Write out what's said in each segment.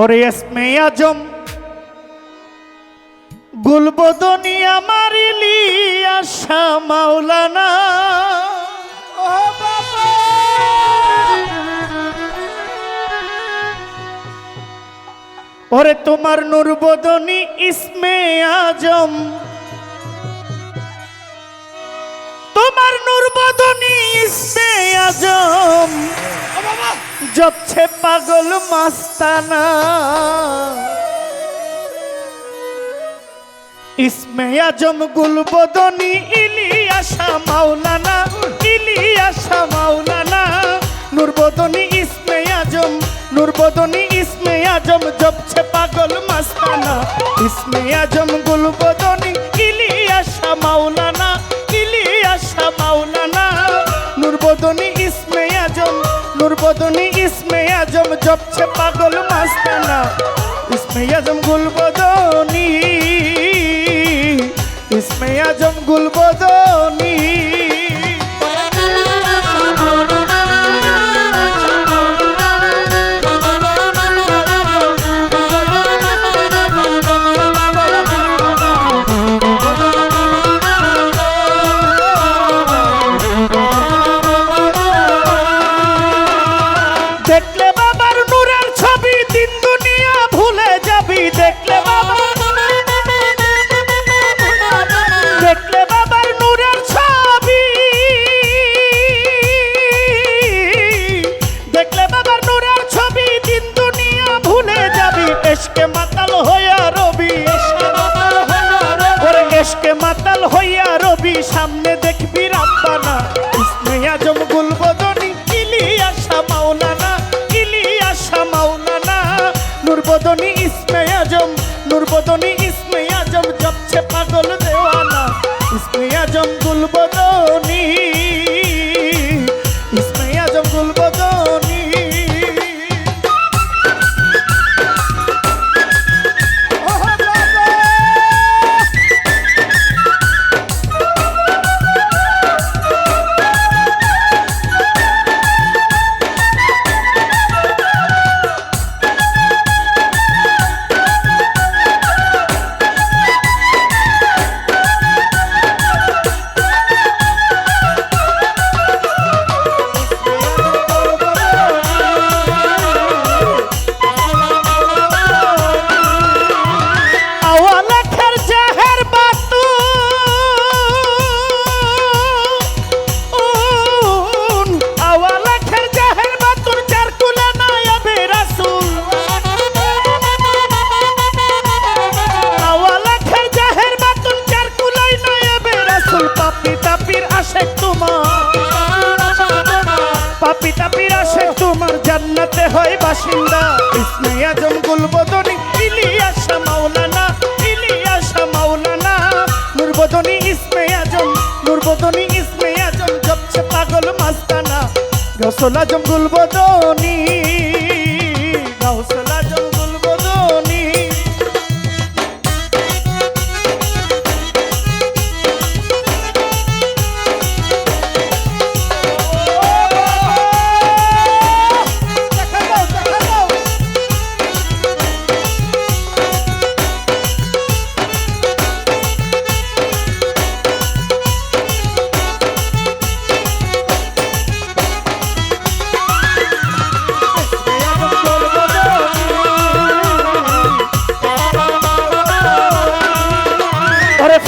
ওরে এসমে আজম গুলবদনি আমার ইলিয়াসা মাওলানা। ওরে তোমার নূরবদনি ইসমে আজম তোমার নূরবদনি ইসমে আজম জপছে পাগল মাস্তানা। ইসমে আজম গুলবদনি, ইলিয়াসা মাওলানা ইলিয়াসা মাওলানা। নূরবদনি ইসমে আজম, নূরবদনি ইসমে আজম জপছে পাগল মাস্তানা। ইসমে আজম গুলবদনি, ইলিয়াসা মাওলানা। নূরবদনি ইসমে আজম জপছে পাগল মাস্তানা। ইসমে আজম গুলবদনি ইসমে আজম গুলবদনি নূরবদনি ইসমে আজম ইসমে জান্নাতে হয় বাসিন্দা। ইসমে আজম, গুলবদনি, ইলিয়াসা মাওলানা ইলিয়াসা মাওলানা। নুরবদনি, ইসমে আজম, নুরবদনি, ইসমে আজম, জপছে পাগল মাস্তানা। গসলা আজম, গুলবদনি।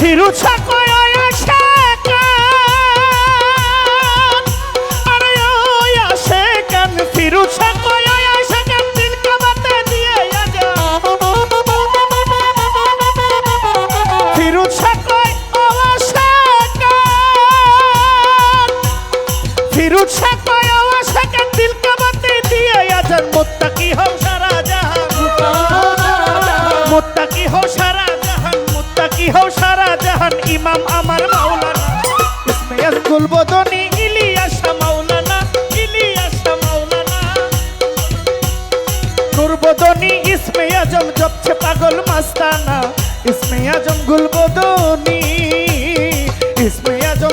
ওরে সারা ইমাম আমার মাওলানা। ইসমে আজগুল বদনি, ইলিয়াসা মাওলানা ইলিয়াসা মাওলানা। নূরবদনি ইসমে আজম জপছে পাগল মাস্তানা। ইসমে আজম গুলবদনি ইসমে আজম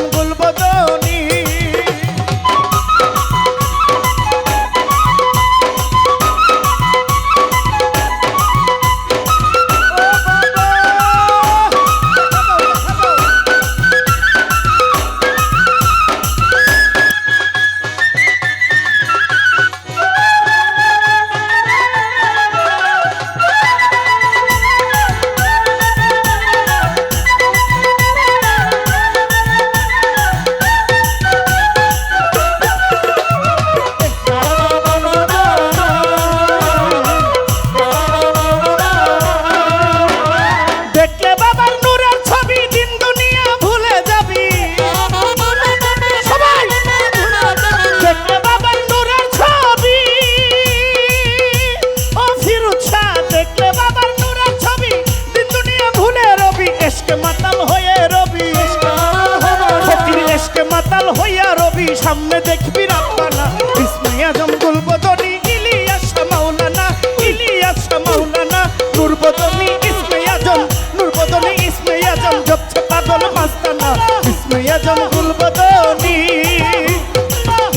হইয়া সামনে দেখবি রাব্বানা। ইসমে আজম গুলবদনি ইলিয়াস মাওলানা ইলিয়াস মাওলানা। নুরবদনি ইসমে আজম নুরবদনি ইসমে আজম জপছে পাগল মাস্তানা। ইসমে আজম গুলবদনি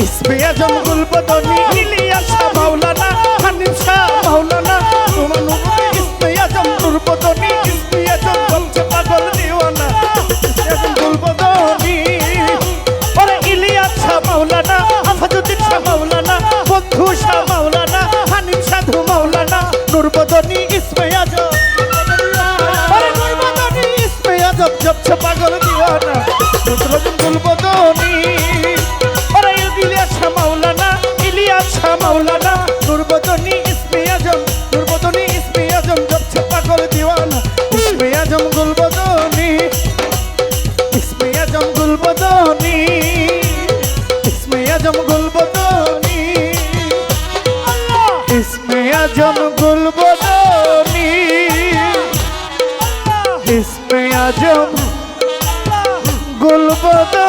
ইসমে আজম গুলবদনি ইলিয়াস আজম জপছে পাগল দিওয়ানা নূরবদন গুলবদনি ওরে ইলিয়াস শাহ মাওলানা ইলিয়াস শাহ মাওলানা নূরবদনি ইসমে আজম নূরবদনি ইসমে আজম জপছে পাগল দিওয়ানা। ইসমে আজম গুলবদনি ইসমে আজম গুলবদনি ইসমে আজম গুলবদনি ইসমে আজম গুলবদনি ইসমে আজম গুলবদনি